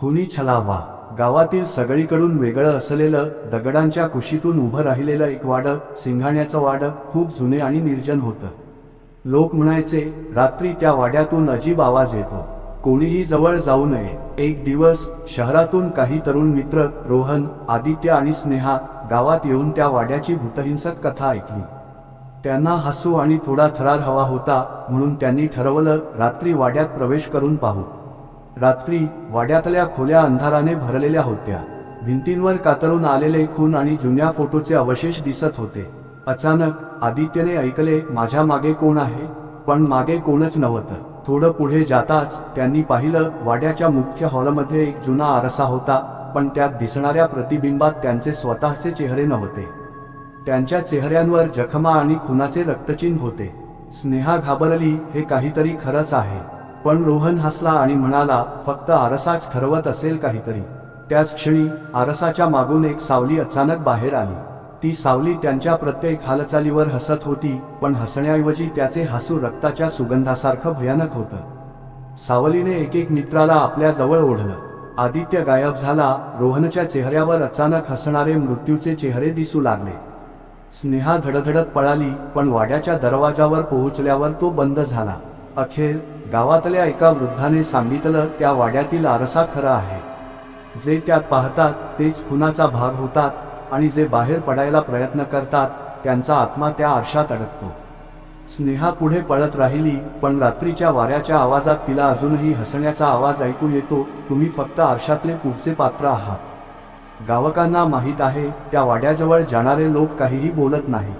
खुनी छलावा गावातील सगळीकडून वेगळं असलेलं दगडांच्या कुशीतून उभं राहिलेलं एक वाडं सिंघाण्याचं वाडं खूप जुने आणि निर्जन होतं. लोक म्हणायचे रात्री त्या वाड्यातून अजीब आवाज येतो. कोणीही जवळ जाऊ नये. एक दिवस शहरातून काही तरुण मित्र रोहन आदित्य आणि स्नेहा गावात येऊन त्या वाड्याची भूतहिंसक कथा ऐकली. त्यांना हसू आणि थोडा थरार हवा होता म्हणून त्यांनी ठरवलं रात्री वाड्यात प्रवेश करून पाहू. रात्री वाड्यातल्या खोल्या अंधाराने भरलेल्या होत्या. भिंतींवर कातरून आलेले खून आणि जुन्या फोटोचे अवशेष दिसत होते. अचानक आदित्यने ऐकले माझ्या मागे कोण आहे? पण मागे कोणच नव्हतं. थोडं पुढे जाताच त्यांनी पाहिलं वाड्याच्या मुख्य हॉलमध्ये एक जुना आरसा होता पण त्यात दिसणाऱ्या प्रतिबिंबात त्यांचे स्वतःचे चेहरे नव्हते. त्यांच्या चेहऱ्यांवर जखमा आणि खुनाचे रक्तचिन्ह होते. स्नेहा घाबरली हे काहीतरी खरंच आहे. पण रोहन हसला आणि म्हणाला फक्त आरसाच ठरवत असेल काहीतरी. त्याच क्षणी आरसाच्या मागून एक सावली अचानक बाहेर आली. ती सावली त्यांच्या प्रत्येक हालचालीवर हसत होती पण हसण्याऐवजी त्याचे हसू रक्ताच्या सुगंधासारखं भयानक होतं. सावलीने एक एक मित्राला आपल्या जवळ ओढलं. आदित्य गायब झाला रोहनच्या चेहऱ्यावर अचानक हसणारे मृत्यूचे चेहरे दिसू लागले. स्नेहा धडधडत पळाली पण वाड्याच्या दरवाजावर पोहोचल्यावर तो बंद झाला. अखेर गावातल्या एका वृद्धाने सांगितलं त्या वाड्यातील आरसा खरा आहे. जे त्यात पाहतात तेच खुनाचा भाग होतात आणि जे बाहेर पडायला प्रयत्न करतात त्यांचा आत्मा त्या आरशात अडकतो. स्नेहा पुढे पळत राहिली पण रात्रीच्या वाऱ्याच्या आवाजात तिला अजूनही हसण्याचा आवाज ऐकू येतो तुम्ही फक्त आरशातले पुढचे पात्र आहात. गावकांना माहीत आहे त्या वाड्याजवळ जाणारे लोक काहीही बोलत नाही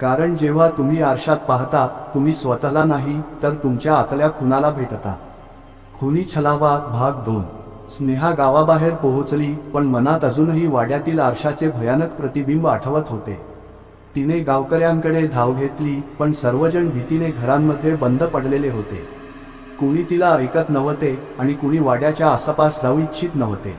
कारण जेव्हा तुम्ही आरशात पाहता तुम्ही स्वतःला नाही तर तुमच्या आतल्या खुनाला भेटता. खुनी छलावा भाग दोन. स्नेहा गावाबाहेर पोहोचली पण मनात अजूनही वाड्यातील आरशाचे भयानक प्रतिबिंब आठवत होते. तिने गावकऱ्यांकडे धाव घेतली पण सर्वजण भीतीने घरांमध्ये बंद पडलेले होते. कुणी तिला ऐकत नव्हते आणि कुणी वाड्याच्या आसपास जाऊ इच्छित नव्हते.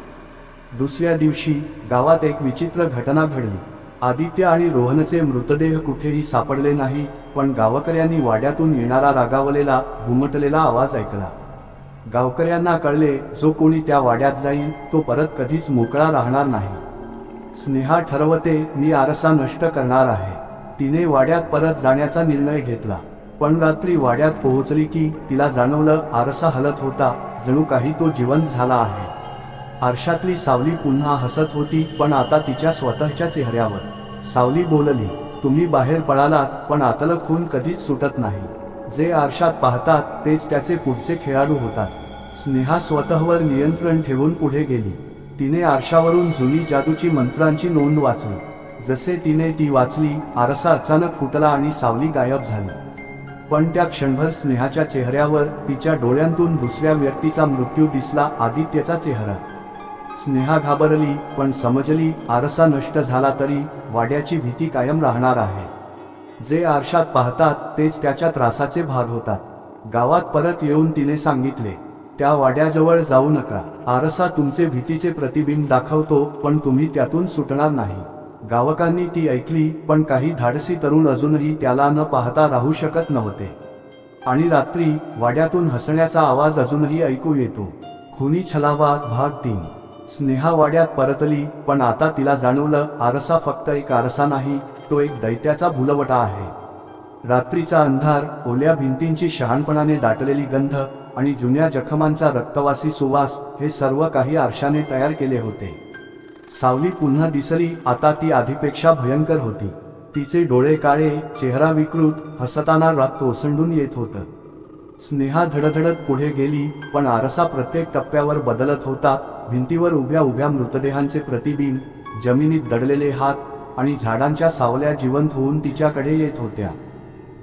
दुसऱ्या दिवशी गावात एक विचित्र घटना घडली. आदित्य आणि रोहनचे मृतदेह कुठेही सापडले नाही पण गावकऱ्यांनी वाड्यातून येणारा रागावलेला घुमटलेला आवाज ऐकला. गावकऱ्यांना कळले जो कोणी त्या वाड्यात जाईल तो परत कधीच मोकळा राहणार नाही. स्नेहा ठरवते मी आरसा नष्ट करणार आहे. तिने वाड्यात परत जाण्याचा निर्णय घेतला. पण रात्री वाड्यात पोहोचली की तिला जाणवलं आरसा हलत होता जणू काही तो जिवंत झाला आहे. आरशातली सावली पुन्हा हसत होती पण आता तिच्या स्वतःच्या चेहऱ्यावर. सावली बोलली तुम्ही बाहेर पळालात पण आतलं खून कधीच सुटत नाही. जे आरशात पाहतात तेच त्याचे पुढचे खेळाडू होतात. स्नेहा स्वतःवर नियंत्रण ठेवून पुढे गेली. तिने आरशावरून जुनी जादूची मंत्रांची नोंद वाचली. जसे तिने ती वाचली आरसा अचानक फुटला आणि सावली गायब झाली. पण त्या क्षणभर स्नेहाच्या चेहऱ्यावर तिच्या डोळ्यांतून दुसऱ्या व्यक्तीचा मृत्यू दिसला आदित्यचा चेहरा. स्नेहा घाबरली पण समजली आरसा नष्ट झाला तरी वाड्याची भीती कायम राहणार आहे. जे आरशात पाहतात तेच त्याच्या त्रासाचे भाग होतात. गावात परत येऊन तिने सांगितले त्या वाड्याजवळ जाऊ नका. आरसा तुमचे भीतीचे प्रतिबिंब दाखवतो पण तुम्ही त्यातून सुटणार नाही. गावकांनी ती ऐकली पण काही धाडसी तरुण अजूनही त्याला न पाहता राहू शकत नव्हते. आणि रात्री वाड्यातून हसण्याचा आवाज अजूनही ऐकू येतो. खुनी छलावा भाग तीन. स्नेहा वाड्यात परतली पण आता तिला जाणवलं आरसा फक्त एक आरसा नाही तो एक दैत्याचा भुलवटा आहे. रात्रीचा अंधार ओल्या भिंतींची शहाणपणाने दाटलेली गंध आणि जुन्या जखमांचा रक्तवासी सुवास हे सर्व काही आरशाने तयार केले होते. सावली पुन्हा दिसली आता ती आधीपेक्षा भयंकर होती. तिचे डोळे काळे चेहरा विकृत हसताना रक्त ओसंडून येत होतं. स्नेहा धडधडत पुढे गेली पण आरसा प्रत्येक टप्प्यावर बदलत होता. भिंतीवर उभ्या उभ्या मृतदेहांचे प्रतिबिंब जमिनीत दडलेले हात आणि झाडांच्या सावल्या जिवंत होऊन तिच्याकडे येत होत्या.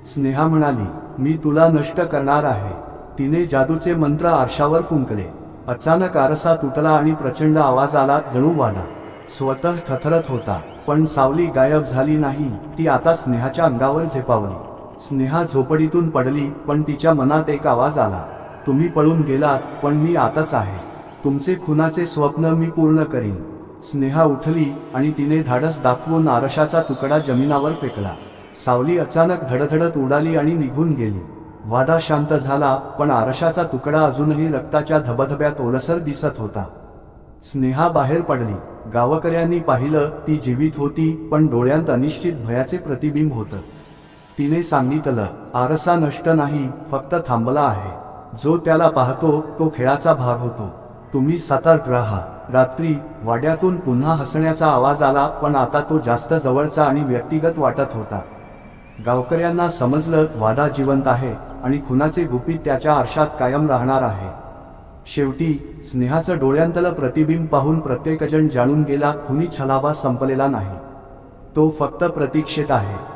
स्नेहा म्हणाली मी तुला नष्ट करणार आहे. तिने जादूचे मंत्र आरशावर फुंकले. अचानक आरसा तुटला आणि प्रचंड आवाज आला जणू वाढा स्वतः थथरत होता पण सावली गायब झाली नाही ती आता स्नेहाच्या अंगावर झेपावली. स्नेहा झोपडीतून पडली पण तिच्या मनात एक आवाज आला. तुम्ही पळून गेलात पण मी आताच आहे. तुमचे खुनाचे स्वप्न मी पूर्ण करीन. स्नेहा उठली आणि तिने धाडस दाखवून आरशाचा तुकडा जमिनावर फेकला. सावली अचानक धडधडत उडाली आणि निघून गेली. वादा शांत झाला पण आरशाचा तुकडा अजूनही रक्ताच्या धबधब्यात ओलसर दिसत होता. स्नेहा बाहेर पडली. गावकऱ्यांनी पाहिलं ती जीवित होती पण डोळ्यांत अनिश्चित भयाचे प्रतिबिंब होतं. तिने सांगितलं आरसा नष्ट नाही फक्त थांबला आहे. जो त्याला पाहतो तो खेळाचा भाग होतो. तुम्ही सतर्क राहा. रात्री वाड्यातून पुन्हा हसण्याचा आवाज आला पण आता तो जास्त जवळचा आणि व्यक्तिगत वाटत होता. गावकऱ्यांना समजलं वाडा जिवंत आहे आणि खुनाचे गुपित त्याच्या आरशात कायम राहणार आहे. शेवटी स्नेहाचं डोळ्यांतलं प्रतिबिंब पाहून प्रत्येकजण जाणून गेला खुनी छलावा संपलेला नाही. तो फक्त प्रतीक्षेत आहे.